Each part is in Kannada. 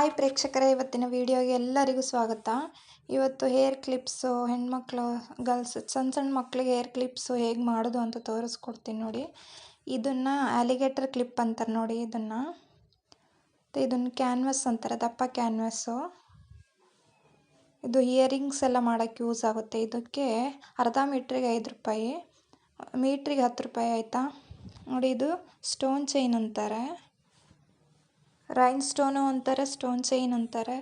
ಹಾಯ್ ಪ್ರೇಕ್ಷಕರೇ, ಇವತ್ತಿನ ವಿಡಿಯೋಗೆ ಎಲ್ಲರಿಗೂ ಸ್ವಾಗತ. ಇವತ್ತು ಹೇರ್ ಕ್ಲಿಪ್ಸು, ಹೆಣ್ಮಕ್ಳು, ಗರ್ಲ್ಸ್ ಸಣ್ಣ ಸಣ್ಣ ಮಕ್ಕಳಿಗೆ ಹೇರ್ ಕ್ಲಿಪ್ಸು ಹೇಗೆ ಮಾಡೋದು ಅಂತ ತೋರಿಸ್ಕೊಡ್ತೀನಿ ನೋಡಿ. ಇದನ್ನು ಆಲಿಗೇಟರ್ ಕ್ಲಿಪ್ ಅಂತಾರೆ ನೋಡಿ ಇದನ್ನು. ಮತ್ತು ಇದನ್ನು ಕ್ಯಾನ್ವಸ್ ಅಂತಾರೆ, ದಪ್ಪ ಕ್ಯಾನ್ವಸ್ಸು ಇದು ಇಯರಿಂಗ್ಸ್ ಎಲ್ಲ ಮಾಡೋಕ್ಕೆ ಯೂಸ್ ಆಗುತ್ತೆ. ಇದಕ್ಕೆ ಅರ್ಧ ಮೀಟ್ರಿಗೆ ಐದು ರೂಪಾಯಿ, ಮೀಟ್ರಿಗೆ ಹತ್ತು ರೂಪಾಯಿ ಆಯಿತಾ? ನೋಡಿ ಇದು ಸ್ಟೋನ್ ಚೈನ್ ಅಂತಾರೆ. ರೈನ್ ಸ್ಟೋನು ಅಂತಾರೆ, ಸ್ಟೋನ್ ಚೈನ್ ಅಂತಾರೆ.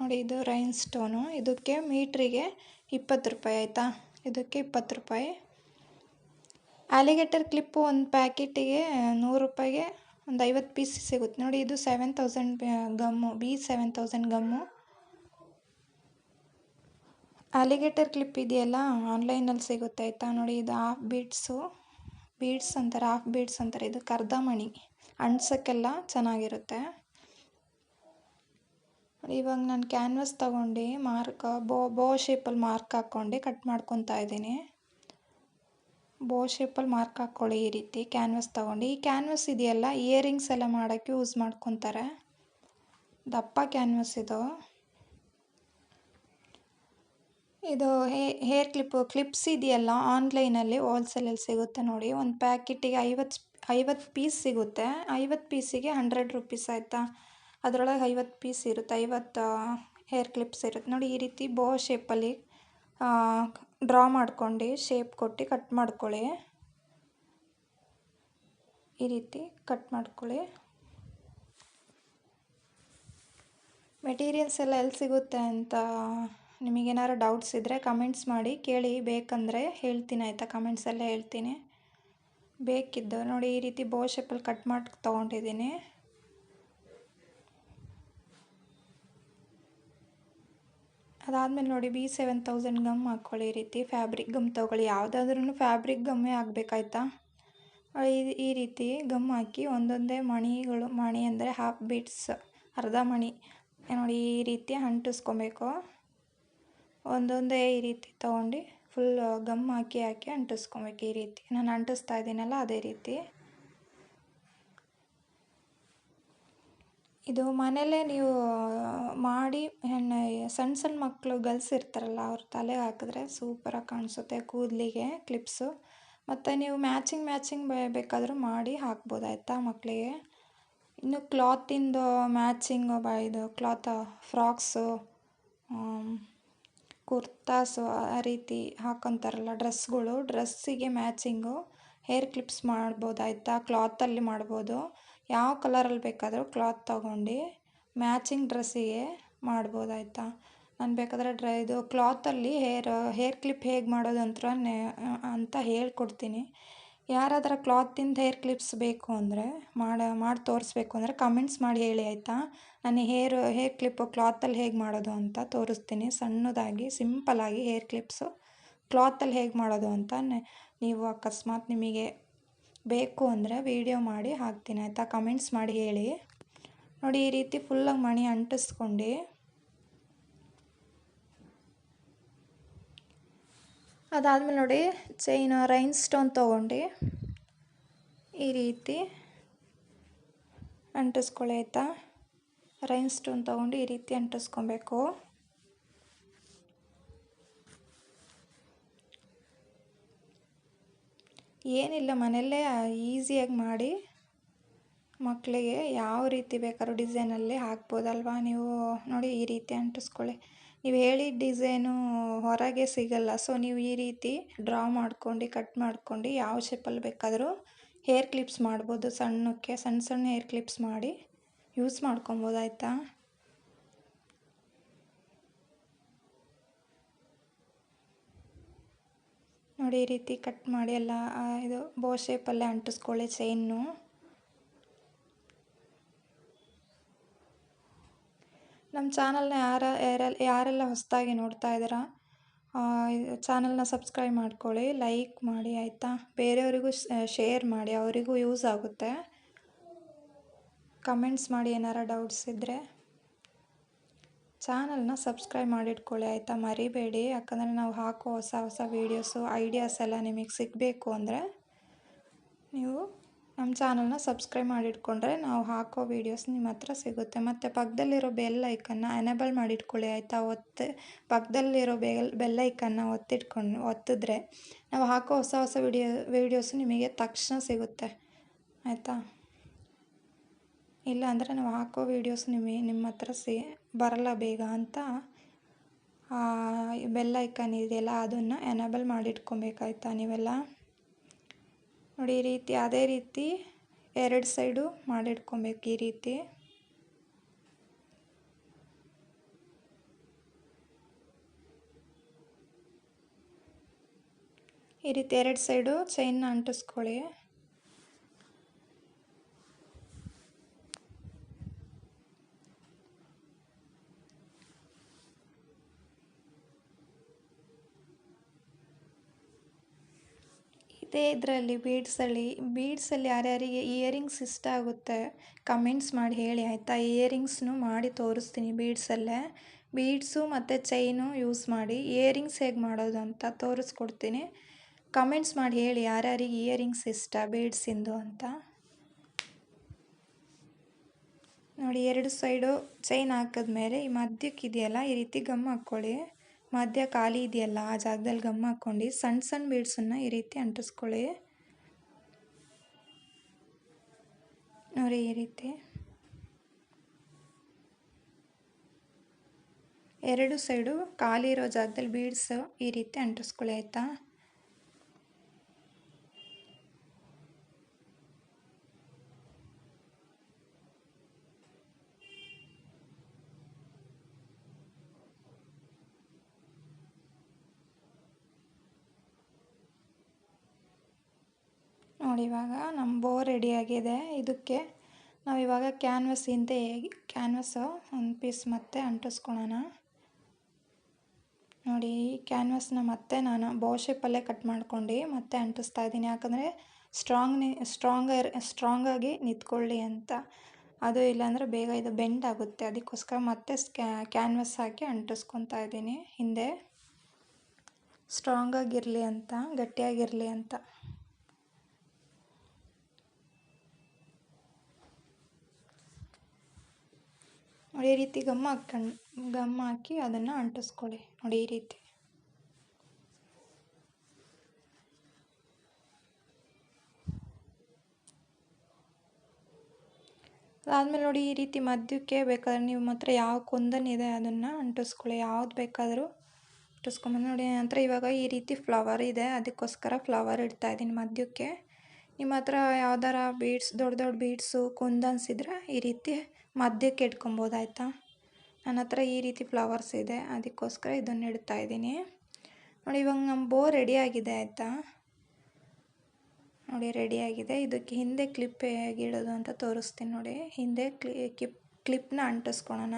ನೋಡಿ, ಇದು ರೈನ್ ಸ್ಟೋನು ಇದಕ್ಕೆ ಮೀಟ್ರಿಗೆ ಇಪ್ಪತ್ತು ರೂಪಾಯಿ ಆಯಿತಾ? ಇದಕ್ಕೆ ಇಪ್ಪತ್ತು ರೂಪಾಯಿ. ಆಲಿಗೇಟರ್ ಕ್ಲಿಪ್ಪು ಒಂದು ಪ್ಯಾಕೆಟಿಗೆ ನೂರು ರೂಪಾಯಿಗೆ ಒಂದು ಐವತ್ತು ಪೀಸ್ ಸಿಗುತ್ತೆ. ನೋಡಿ, ಇದು seven thousand gum. B seven thousand gum. Alligator clip ಇದೆಯಲ್ಲ? ಆನ್ಲೈನಲ್ಲಿ ಸಿಗುತ್ತೆ ಆಯಿತಾ? ನೋಡಿ, ಇದು ಹಾಫ್ ಬೀಡ್ಸು ಬೀಡ್ಸ್ ಅಂತಾರೆ, ಹಾಫ್ ಬೀಡ್ಸ್ ಅಂತಾರೆ. ಇದು ಅರ್ಧ ಮಣಿ ಅಣ್ಸೋಕ್ಕೆಲ್ಲ ಚೆನ್ನಾಗಿರುತ್ತೆ. ಇವಾಗ ನಾನು ಕ್ಯಾನ್ವಸ್ ತಗೊಂಡು ಮಾರ್ಕ್ ಬೋ ಬೋ ಶೇಪಲ್ಲಿ ಮಾರ್ಕ್ ಹಾಕ್ಕೊಂಡು ಕಟ್ ಮಾಡ್ಕೊತಾ ಇದ್ದೀನಿ. ಬೋ ಶೇಪಲ್ಲಿ ಮಾರ್ಕ್ ಹಾಕ್ಕೊಳ್ಳಿ ಈ ರೀತಿ ಕ್ಯಾನ್ವಸ್ ತಗೊಂಡು. ಈ ಕ್ಯಾನ್ವಸ್ ಇದೆಯಲ್ಲ ಇಯರಿಂಗ್ಸ್ ಎಲ್ಲ ಮಾಡೋಕ್ಕೆ ಯೂಸ್ ಮಾಡ್ಕೊತಾರೆ. ದಪ್ಪ ಕ್ಯಾನ್ವಸ್ ಇದು. ಇದು ಹೇ ಹೇರ್ ಕ್ಲಿಪ್ಪು ಕ್ಲಿಪ್ಸ್ ಇದೆಯಲ್ಲ ಆನ್ಲೈನಲ್ಲಿ ಹೋಲ್ಸೇಲಲ್ಲಿ ಸಿಗುತ್ತೆ ನೋಡಿ. ಒಂದು ಪ್ಯಾಕೆಟಿಗೆ ಐವತ್ತು ಐವತ್ತು ಪೀಸ್ ಸಿಗುತ್ತೆ. ಐವತ್ತು ಪೀಸಿಗೆ ಹಂಡ್ರೆಡ್ ರುಪೀಸ್ ಆಯಿತಾ? ಅದರೊಳಗೆ ಐವತ್ತು ಪೀಸ್ ಇರುತ್ತೆ, ಐವತ್ತು ಹೇರ್ ಕ್ಲಿಪ್ಸ್ ಇರುತ್ತೆ. ನೋಡಿ ಈ ರೀತಿ ಬೋ ಶೇಪಲ್ಲಿ ಡ್ರಾ ಮಾಡ್ಕೊಂಡು ಶೇಪ್ ಕೊಟ್ಟು ಕಟ್ ಮಾಡ್ಕೊಳ್ಳಿ. ಈ ರೀತಿ ಕಟ್ ಮಾಡ್ಕೊಳ್ಳಿ. ಮೆಟೀರಿಯಲ್ಸ್ ಎಲ್ಲ ಎಲ್ಲಿ ಸಿಗುತ್ತೆ ಅಂತ ನಿಮಗೇನಾರು ಡೌಟ್ಸ್ ಇದ್ದರೆ ಕಮೆಂಟ್ಸ್ ಮಾಡಿ, ಕೇಳಿ ಬೇಕಂದರೆ ಹೇಳ್ತೀನಿ ಆಯಿತಾ ಕಮೆಂಟ್ಸಲ್ಲೇ ಹೇಳ್ತೀನಿ. ಬೇಕಿದ್ದು ನೋಡಿ ಈ ರೀತಿ ಬೋ ಶೇಪಲ್ಲಿ ಕಟ್ ಮಾಡಿ ತೊಗೊಂಡಿದ್ದೀನಿ. ಅದಾದಮೇಲೆ ನೋಡಿ ಬಿ ಸೆವೆನ್ ತೌಸಂಡ್ ಗಮ್ ಹಾಕ್ಕೊಳ್ಳಿ ಈ ರೀತಿ ಫ್ಯಾಬ್ರಿಕ್ ಗಮ್ ತೊಗೊಳ್ಳಿ. ಯಾವುದಾದ್ರೂ ಫ್ಯಾಬ್ರಿಕ್ ಗಮ್ಮೇ ಆಗಬೇಕಾಯ್ತಾ? ಈ ಈ ರೀತಿ ಗಮ್ ಹಾಕಿ ಒಂದೊಂದೇ ಮಣಿಗಳು, ಮಣಿ ಅಂದರೆ ಹಾಫ್ ಬೀಟ್ಸ್ ಅರ್ಧ ಮಣಿ. ನೋಡಿ ಈ ರೀತಿ ಅಂಟಿಸ್ಕೊಬೇಕು. ಒಂದೊಂದೇ ಈ ರೀತಿ ತೊಗೊಂಡು ಫುಲ್ ಗಮ್ ಹಾಕಿ ಹಾಕಿ ಅಂಟಿಸ್ಕೊಬೇಕು ಈ ರೀತಿ. ನಾನು ಅಂಟಿಸ್ತಾ ಇದ್ದೀನಲ್ಲ ಅದೇ ರೀತಿ. ಇದು ಮನೆಯಲ್ಲೇ ನೀವು ಮಾಡಿ ಹೆಣ್ಣು ಸಣ್ಣ ಸಣ್ಣ ಮಕ್ಕಳು ಗರ್ಲ್ಸ್ ಇರ್ತಾರಲ್ಲ ಅವ್ರ ತಲೆಗೆ ಹಾಕಿದ್ರೆ ಸೂಪರಾಗಿ ಕಾಣಿಸುತ್ತೆ ಕೂದಲಿಗೆ, ಕ್ಲಿಪ್ಸು. ಮತ್ತು ನೀವು ಮ್ಯಾಚಿಂಗ್ ಮ್ಯಾಚಿಂಗ್ ಬೇಕಾದರೂ ಮಾಡಿ ಹಾಕ್ಬೋದು ಆಯಿತಾ ಮಕ್ಕಳಿಗೆ ಇನ್ನು ಕ್ಲಾತಿಂದು ಮ್ಯಾಚಿಂಗ್ ಬ, ಇದು ಕ್ಲಾತ್ ಫ್ರಾಕ್ಸು ಕುರ್ತಾಸು ಆ ರೀತಿ ಹಾಕೊತಾರಲ್ಲ ಡ್ರೆಸ್ಗಳು ಡ್ರೆಸ್ಸಿಗೆ ಮ್ಯಾಚಿಂಗು, ಹೇರ್ ಕ್ಲಿಪ್ಸ್ ಮಾಡ್ಬೋದು ಆಯಿತಾ, ಕ್ಲಾತಲ್ಲಿ ಮಾಡ್ಬೋದು. ಯಾವ ಕಲರಲ್ಲಿ ಬೇಕಾದರೂ ಕ್ಲಾತ್ ತಗೊಂಡು ಮ್ಯಾಚಿಂಗ್ ಡ್ರೆಸ್ಸಿಗೆ ಮಾಡ್ಬೋದು ಆಯಿತಾ ನಾನು ಬೇಕಾದರೆ ಡ್ರೈ, ಇದು ಕ್ಲಾತಲ್ಲಿ ಹೇರ್ ಹೇರ್ ಕ್ಲಿಪ್ ಹೇಗೆ ಮಾಡೋದು ಅಂತ ಅಂತ ಹೇಳ್ಕೊಡ್ತೀನಿ. ಯಾರಾದರೂ ಕ್ಲಾತಿಂದ ಹೇರ್ ಕ್ಲಿಪ್ಸ್ ಬೇಕು ಅಂದರೆ, ಮಾಡಿ ಮಾಡಿ ತೋರಿಸ್ಬೇಕು ಅಂದರೆ ಕಮೆಂಟ್ಸ್ ಮಾಡಿ ಹೇಳಿ ಆಯಿತಾ? ನಾನು ಹೇರ್ ಹೇರ್ ಕ್ಲಿಪ್ಪು ಕ್ಲಾತಲ್ಲಿ ಹೇಗೆ ಮಾಡೋದು ಅಂತ ತೋರಿಸ್ತೀನಿ. ಸಣ್ಣದಾಗಿ, ಸಿಂಪಲ್ಲಾಗಿ ಹೇರ್ ಕ್ಲಿಪ್ಸು ಕ್ಲಾತಲ್ಲಿ ಹೇಗೆ ಮಾಡೋದು ಅಂತ ನೀವು ಅಕಸ್ಮಾತ್ ನಿಮಗೆ ಬೇಕು ಅಂದರೆ ವೀಡಿಯೋ ಮಾಡಿ ಹಾಕ್ತೀನಿ, ಆಯಿತಾ? ಕಮೆಂಟ್ಸ್ ಮಾಡಿ ಹೇಳಿ. ನೋಡಿ, ಈ ರೀತಿ ಫುಲ್ಲಾಗಿ ಮಣಿ ಅಂಟಿಸ್ಕೊಂಡು. ಅದಾದಮೇಲೆ ನೋಡಿ ಚೈನ್ ರೈನ್ ಸ್ಟೋನ್ ತೊಗೊಂಡು ಈ ರೀತಿ ಅಂಟಿಸ್ಕೊಳ್ಳಿ, ಆಯಿತಾ? ರೈನ್ ಸ್ಟೋನ್ ತೊಗೊಂಡು ಈ ರೀತಿ ಅಂಟಿಸ್ಕೊಬೇಕು. ಏನಿಲ್ಲ, ಮನೆಯಲ್ಲೇ ಈಸಿಯಾಗಿ ಮಾಡಿ ಮಕ್ಕಳಿಗೆ ಯಾವ ರೀತಿ ಬೇಕಾದ್ರೂ ಡಿಸೈನಲ್ಲಿ ಹಾಕ್ಬೋದಲ್ವಾ? ನೀವು ನೋಡಿ ಈ ರೀತಿ ಅಂಟಿಸ್ಕೊಳ್ಳಿ. ನೀವು ಹೇಳಿದ ಡಿಸೈನು ಹೊರಗೆ ಸಿಗಲ್ಲ. ಸೊ ನೀವು ಈ ರೀತಿ ಡ್ರಾ ಮಾಡ್ಕೊಂಡು ಕಟ್ ಮಾಡ್ಕೊಂಡು ಯಾವ ಶೇಪಲ್ಲಿ ಬೇಕಾದರೂ ಹೇರ್ ಕ್ಲಿಪ್ಸ್ ಮಾಡ್ಬೋದು ಸಣ್ಣಕ್ಕೆ. ಸಣ್ಣ ಸಣ್ಣ ಹೇರ್ ಕ್ಲಿಪ್ಸ್ ಮಾಡಿ ಯೂಸ್ ಮಾಡ್ಕೊಬೋದು, ಆಯಿತಾ? ನೋಡಿ ಈ ರೀತಿ ಕಟ್ ಮಾಡಿ ಎಲ್ಲ ಇದು ಬೋ ಶೇಪಲ್ಲೇ ಅಂಟಿಸ್ಕೊಳ್ಳಿ ಚೈನ್ನು ನಮ್ಮ ಚಾನಲ್ನ ಯಾರ ಯಾರೆಲ್ಲ ಯಾರೆಲ್ಲ ಹೊಸದಾಗಿ ನೋಡ್ತಾ ಇದ್ದೀರಾ ಚಾನಲ್ನ ಸಬ್ಸ್ಕ್ರೈಬ್ ಮಾಡ್ಕೊಳ್ಳಿ ಲೈಕ್ ಮಾಡಿ, ಆಯಿತಾ? ಬೇರೆಯವರಿಗೂ ಶೇರ್ ಮಾಡಿ, ಅವರಿಗೂ ಯೂಸ್ ಆಗುತ್ತೆ. ಕಮೆಂಟ್ಸ್ ಮಾಡಿ ಏನಾರ ಡೌಟ್ಸ್ ಇದ್ದರೆ ಚಾನಲ್ನ ಸಬ್ಸ್ಕ್ರೈಬ್ ಮಾಡಿಟ್ಕೊಳ್ಳಿ, ಆಯಿತಾ? ಮರಿಬೇಡಿ. ಯಾಕಂದರೆ ನಾವು ಹಾಕೋ ಹೊಸ ಹೊಸ ವೀಡಿಯೋಸು, ಐಡಿಯಾಸ್ ಎಲ್ಲ ನಿಮಗೆ ಸಿಗಬೇಕು ಅಂದರೆ ನೀವು ನಮ್ಮ ಚಾನಲ್ನ ಸಬ್ಸ್ಕ್ರೈಬ್ ಮಾಡಿಟ್ಕೊಂಡ್ರೆ ನಾವು ಹಾಕೋ ವೀಡಿಯೋಸ್ ನಿಮ್ಮ ಹತ್ರ ಸಿಗುತ್ತೆ. ಮತ್ತು ಪಕ್ಕದಲ್ಲಿರೋ ಬೆಲ್ ಐಕನ್ನ ಎನೇಬಲ್ ಮಾಡಿಟ್ಕೊಳ್ಳಿ, ಆಯಿತಾ? ಒತ್ತು ಪಕ್ಕದಲ್ಲಿರೋ ಬೆಲ್ ಬೆಲ್ ಐಕನ್ನ ಒತ್ತಿಟ್ಕೊಂಡು, ಒತ್ತಿದ್ರೆ ನಾವು ಹಾಕೋ ಹೊಸ ಹೊಸ ವಿಡಿಯೋ, ವೀಡಿಯೋಸು ನಿಮಗೆ ತಕ್ಷಣ ಸಿಗುತ್ತೆ. ಆಯಿತಾ? ಇಲ್ಲ ಅಂದರೆ ನಾವು ಹಾಕೋ ವೀಡಿಯೋಸ್ ನಿಮಗೆ ನಿಮ್ಮ ಹತ್ರ ಸೇ, ಬರಲ್ಲ ಬೇಗ ಅಂತ ಬೆಲ್ ಐಕನ್ ಇದೆಯಲ್ಲ ಅದನ್ನು ಎನೇಬಲ್ ಮಾಡಿಟ್ಕೊಬೇಕಾಯ್ತಾ ನೀವೆಲ್ಲ? ನೋಡಿ ಈ ರೀತಿ, ಅದೇ ರೀತಿ ಎರಡು ಸೈಡು ಮಾಡಿಟ್ಕೊಬೇಕು ಈ ರೀತಿ. ಈ ರೀತಿ ಎರಡು ಸೈಡು ಚೈನ್ನ ಅಂಟಿಸ್ಕೊಳ್ಳಿ. ಇದೇ ಇದರಲ್ಲಿ ಬೀಡ್ಸಲ್ಲಿ ಬೀಡ್ಸಲ್ಲಿ ಯಾರ್ಯಾರಿಗೆ ಇಯರಿಂಗ್ಸ್ ಇಷ್ಟ ಆಗುತ್ತೆ ಕಮೆಂಟ್ಸ್ ಮಾಡಿ ಹೇಳಿ, ಆಯಿತಾ? ಇಯರಿಂಗ್ಸ್ನು ಮಾಡಿ ತೋರಿಸ್ತೀನಿ ಬೀಡ್ಸಲ್ಲೇ. ಬೀಡ್ಸು ಮತ್ತು ಚೈನು ಯೂಸ್ ಮಾಡಿ ಇಯರಿಂಗ್ಸ್ ಹೇಗೆ ಮಾಡೋದು ಅಂತ ತೋರಿಸ್ಕೊಡ್ತೀನಿ. ಕಮೆಂಟ್ಸ್ ಮಾಡಿ ಹೇಳಿ, ಯಾರ್ಯಾರಿಗೆ ಇಯರಿಂಗ್ಸ್ ಇಷ್ಟ ಬೀಡ್ಸಿಂದು ಅಂತ. ನೋಡಿ, ಎರಡು ಸೈಡು ಚೈನ್ ಹಾಕಿದ್ಮೇಲೆ ಈ ಮಧ್ಯಕ್ಕಿದೆಯಲ್ಲ ಈ ರೀತಿ ಗಮ್ ಹಾಕ್ಕೊಳ್ಳಿ. ಮಧ್ಯ ಖಾಲಿ ಇದೆಯಲ್ಲ, ಆ ಜಾಗದಲ್ಲಿ ಗಮ್ ಹಾಕ್ಕೊಂಡು ಸಣ್ಣ ಸಣ್ಣ ಬೀಡ್ಸನ್ನು ಈ ರೀತಿ ಅಂಟಿಸ್ಕೊಳ್ಳಿ. ನೋಡಿ ಈ ರೀತಿ. ಎರಡು ಸೈಡು ಖಾಲಿ ಇರೋ ಜಾಗದಲ್ಲಿ ಬೀಡ್ಸು ಈ ರೀತಿ ಅಂಟಿಸ್ಕೊಳ್ಳಿ, ಆಯಿತಾ? ನೋಡಿ ಇವಾಗ ನಮ್ಮ ಬೋ ರೆಡಿಯಾಗಿದೆ ಇದಕ್ಕೆ ನಾವು ಇವಾಗ ಕ್ಯಾನ್ವಸ್ ಹಿಂದೆ ಕ್ಯಾನ್ವಸ್ಸು ಒಂದು ಪೀಸ್ ಮತ್ತೆ ಅಂಟಿಸ್ಕೊಳೋಣ. ನೋಡಿ, ಈ ಕ್ಯಾನ್ವಸ್ನ ಮತ್ತೆ ನಾನು ಬೋ ಶೇಪಲ್ಲೇ ಕಟ್ ಮಾಡ್ಕೊಂಡು ಮತ್ತೆ ಅಂಟಿಸ್ತಾ ಇದ್ದೀನಿ. ಯಾಕಂದರೆ ಸ್ಟ್ರಾಂಗ್ ಸ್ಟ್ರಾಂಗ್ ಸ್ಟ್ರಾಂಗಾಗಿ ನಿಂತ್ಕೊಳ್ಳಿ ಅಂತ. ಅದು ಇಲ್ಲಾಂದರೆ ಬೇಗ ಇದು ಬೆಂಡ್ ಆಗುತ್ತೆ. ಅದಕ್ಕೋಸ್ಕರ ಮತ್ತೆ ಕ್ಯಾನ್ವಸ್ ಹಾಕಿ ಅಂಟಿಸ್ಕೊತಾ ಇದ್ದೀನಿ. ಹಿಂದೆ ಸ್ಟ್ರಾಂಗಾಗಿರಲಿ ಅಂತ, ಗಟ್ಟಿಯಾಗಿರಲಿ ಅಂತ. ನೋಡಿ, ಈ ರೀತಿ ಗಮ್ ಹಾಕ್ಕೊಂಡು, ಗಮ್ ಹಾಕಿ ಅದನ್ನು ಅಂಟಿಸ್ಕೊಳ್ಳಿ. ನೋಡಿ, ಈ ರೀತಿ. ಅದಾದಮೇಲೆ ನೋಡಿ, ಈ ರೀತಿ ಮಧ್ಯಕ್ಕೆ ಬೇಕಾದ್ರೆ ನೀವು ಮಾತ್ರ ಯಾವ ಇದೆ ಅದನ್ನು ಅಂಟಿಸ್ಕೊಳ್ಳಿ. ಯಾವ್ದು ಬೇಕಾದರೂ ಅಂಟಿಸ್ಕೊಂಬಂದು ನೋಡಿ, ನಂತರ ಇವಾಗ ಈ ರೀತಿ ಫ್ಲವರ್ ಇದೆ. ಅದಕ್ಕೋಸ್ಕರ ಫ್ಲವರ್ ಇಡ್ತಾ ಇದ್ದೀನಿ ಮಧ್ಯಕ್ಕೆ. ನಿಮ್ಮ ಹತ್ರ ಯಾವ್ದಾರ ಬೀಡ್ಸ್, ದೊಡ್ಡ ದೊಡ್ಡ ಬೀಡ್ಸು, ಕುಂದನ್ಸ್ ಇದ್ದರೆ ಈ ರೀತಿ ಮಧ್ಯಕ್ಕೆ ಇಟ್ಕೊಬೋದು, ಆಯಿತಾ? ನನ್ನ ಹತ್ರ ಈ ರೀತಿ ಫ್ಲವರ್ಸ್ ಇದೆ, ಅದಕ್ಕೋಸ್ಕರ ಇದನ್ನು ಇಡ್ತಾ ಇದ್ದೀನಿ. ನೋಡಿ, ಇವಾಗ ನಮ್ಮ ಬೋ ರೆಡಿಯಾಗಿದೆ ಆಯಿತಾ? ನೋಡಿ ರೆಡಿಯಾಗಿದೆ ಇದಕ್ಕೆ ಹಿಂದೆ ಕ್ಲಿಪ್ ಹೇಗೆ ಇಡೋದು ಅಂತ ತೋರಿಸ್ತೀನಿ ನೋಡಿ. ಹಿಂದೆ ಕ್ಲಿ ಕ್ಲಿಪ್ ಕ್ಲಿಪ್ನ ಅಂಟಿಸ್ಕೊಳೋಣ.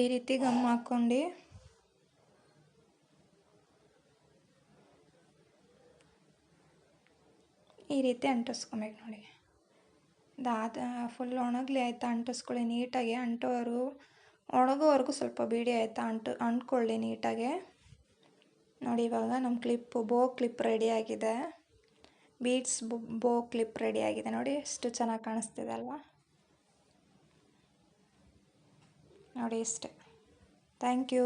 ಈ ರೀತಿ ಗಮ್ ಹಾಕ್ಕೊಂಡು. ಈ ರೀತಿ ಅಂಟಿಸ್ಕೊಬೇಕು ನೋಡಿ. ಅದಾದ ಫುಲ್ ಒಣಗಲಿ ಆಯಿತಾ ಅಂಟಿಸ್ಕೊಳ್ಳಿ ನೀಟಾಗಿ. ಅಂಟೋವರೆಗೂ ಒಣಗೋವರೆಗೂ ಸ್ವಲ್ಪ ಬೀಡಿ ಆಯಿತಾ ಅಂಟು, ಅಂಟ್ಕೊಳ್ಳಿ ನೀಟಾಗೆ. ನೋಡಿ ಇವಾಗ ನಮ್ಮ ಕ್ಲಿಪ್ಪು ಬೋ ಕ್ಲಿಪ್ ರೆಡಿಯಾಗಿದೆ ಬೀಡ್ಸ್ ಬೋ ಕ್ಲಿಪ್ ರೆಡಿಯಾಗಿದೆ ನೋಡಿ ಎಷ್ಟು ಚೆನ್ನಾಗಿ ಕಾಣಿಸ್ತಿದೆ ಅಲ್ವಾ? ನೋಡಿ ಇಷ್ಟೆ. Thank you